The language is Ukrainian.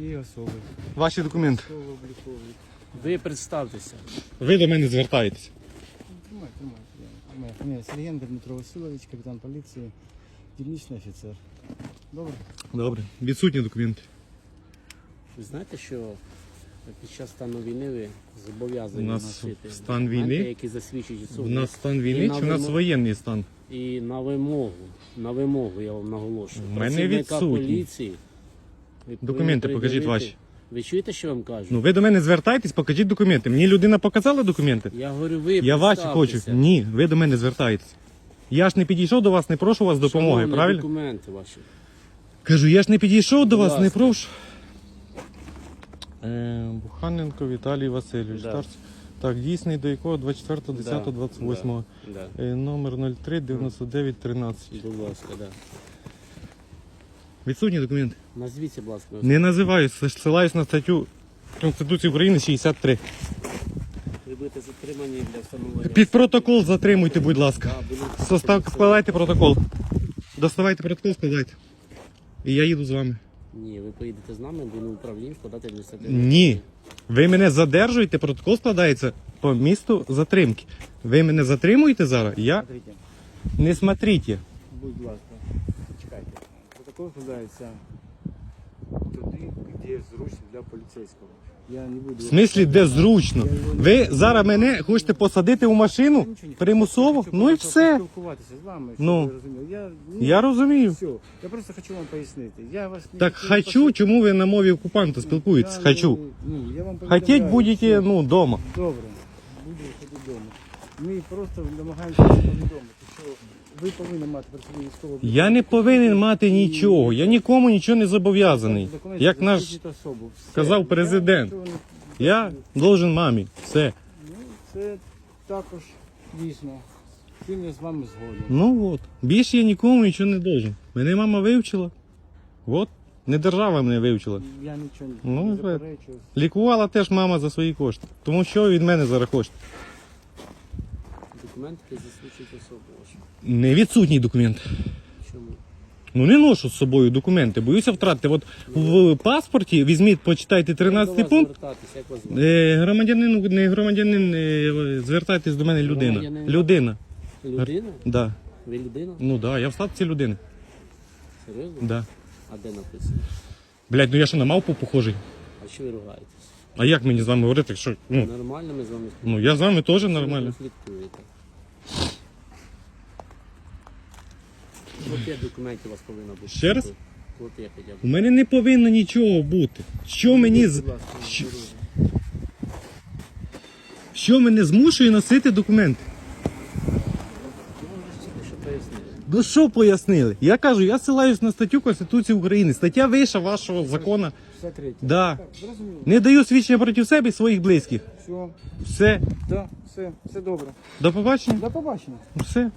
Які особи? Ваші документи. Ви представтеся. Ви до мене звертаєтесь. Тримай, тримай. Тримай. Сергієнко Дмитро Васильович, капітан поліції, дільничний офіцер. Добре? Добре. Відсутні документи. Ви знаєте, що під час стану війни ви зобов'язані У нас носити стан документи, війни? які засвідчують У нас стан війни чи у нас вимогу- воєнний стан? І на вимогу, на вимогу я вам наголошую. Мене Працівника відсутні. поліції. Документи покажіть ваші. Ви чуєте, що вам кажу? Ну ви до мене звертаєтесь, покажіть документи. Мені людина показала документи. Я говорю, ви Я ваші хочу. представтеся. Ні, ви до мене звертаєтесь. Я ж не підійшов до вас, не прошу вас допомоги, Шановні, правильно? документи ваші. Кажу, я ж не підійшов до Будь вас, не ласка. прошу. Е, Буханенко Віталій Васильович. Да. Старший. Так, дійсний до якого 24.10.28. Да, Е, Номер 03 99 13. Будь ласка, да. Відсутні документи. Назвіться, будь ласка. Не називаюсь, ссилаюсь на статтю Конституції України 63. Ви будете затримані для встановлення. Під протокол затримуйте, будь ласка. Да, Состав, складайте протокол. Доставайте протокол, складайте. І я їду з вами. Ні, ви поїдете з нами, будемо в управління складати адміністративні. Ні. Ви мене задержуєте, протокол складається по місту затримки. Ви мене затримуєте зараз? Я Смотрите, не смотрите. будь ласка, почекайте. Протокол складається де зручно для поліцейського. Я не буду... В смислі, де зручно. Ви зараз мене хочете посадити у машину примусово? Ну і все. Спілкуватися з вами, щоб Ну. ви розуміли. Я, ні, Я розумію. Все. Я просто хочу вам пояснити. Я вас не Так посилю. чому ви на мові окупанта спілкуєтесь? Я Хочу. Ну, я вам Хотіть повідомляю, будете, що- ну, дома. Добре, буду ходити вдома. Ми просто намагаємося повідомити, що ви повинні мати при собі військову Я не повинен мати нічого. Я нікому нічого не зобов'язаний. Як наш особу. Все. сказав Я президент. нічого не- я должен мамі. Все. Ну, це також дійсно. з Цим я з вами згоден. Ну от. Більше я нікому нічого не должен. Мене мама вивчила. От. Не держава мене вивчила. Я нічого Ну, не і заперечую. Лікувала теж мама за свої кошти. Тому що ви від мене зараз хочете? Документи, які засвідчують особу вашу. Не відсутній документ. Чому? Ну не ношу з собою документи, боюся втратити. От в паспорті візьміть, почитайте 13 Як до вас пункт. звертатись, як вас звати? Е, громадянин, не громадянин, е, звертайтесь до мене людина. Громадянин. Людина. Людина? Да. Ви людина? Ну да, я в статусі людини. Серйозно? Да. А де написано? Блять, ну я що на мавпу похожий. А що ви ругаєтесь? А як мені з вами говорити, що ну, Нормально ми з вами ну я з вами теж Ви нормально. Копія документів у вас повинна бути. Ще раз? Хоча б. У мене не повинно нічого бути. Що мені з Будь ласка, що, мене змушує носити документи? Я тільки що. Ну що пояснили? Я кажу, я ссилаюсь на статтю Конституції України. Стаття виша вашого закону. 63. Да. Так, зрозуміло. Не даю свідчення проти себе і своїх близьких. Все, Все. да, все, все добре. До побачення. До побачення. Все.